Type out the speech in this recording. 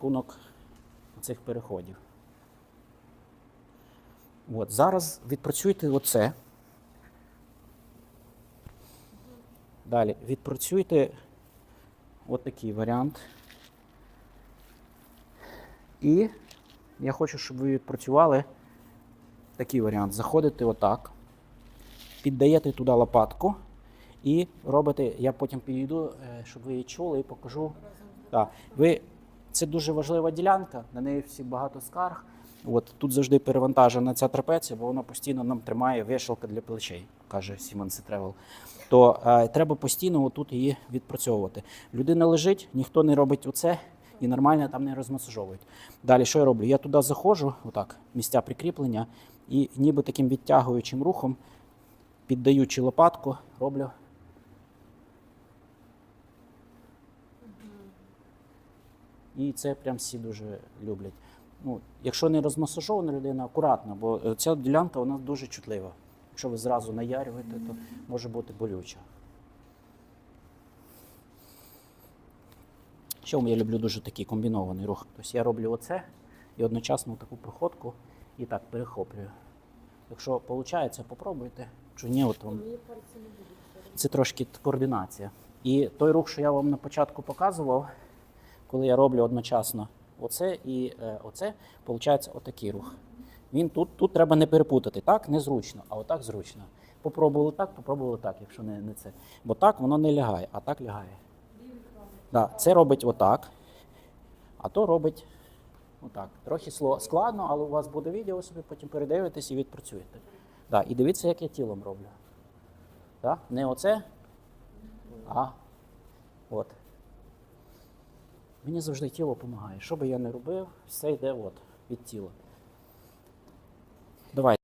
рахунок цих переходів. От, зараз відпрацюйте оце. Далі відпрацюйте отакий варіант. І я хочу, щоб ви відпрацювали такий варіант. Заходите отак, піддаєте туди лопатку і робите, я потім підійду, е, щоб ви її чули і покажу. Так, ви, це дуже важлива ділянка, на неї всі багато скарг. От тут завжди перевантажена ця трапеція, бо вона постійно нам тримає вішалка для плечей, каже Сімон Сетревел. То е, треба постійно тут її відпрацьовувати. Людина лежить, ніхто не робить оце і нормально там не розмасажовують. Далі що я роблю? Я туди заходжу, отак, місця прикріплення, і ніби таким відтягуючим рухом, піддаючи лопатку, роблю. І це прям всі дуже люблять. Ну, якщо не розмасажована людина, акуратно, бо е, ця ділянка вона дуже чутлива. Якщо ви зразу наярюєте, то може бути болюча. Ще я люблю дуже такий комбінований рух. Тобто я роблю оце і одночасно таку проходку і так перехоплюю. Якщо виходить, попробуйте. Якщо ні, от вам це трошки координація. І той рух, що я вам на початку показував, коли я роблю одночасно оце і е, оце, виходить отакий рух. Він тут, тут треба не перепутати. Так незручно, а отак зручно. Попробували так, попробували так, якщо не, не це. Бо так воно не лягає, а так лягає. Да, це робить отак, а то робить отак. Трохи складно, але у вас буде відео, собі потім передивитесь і відпрацюєте. Да, і дивіться, як я тілом роблю. Да? Не оце, а от. Мені завжди тіло допомагає. Що би я не робив, все йде от, від тіла. Давай.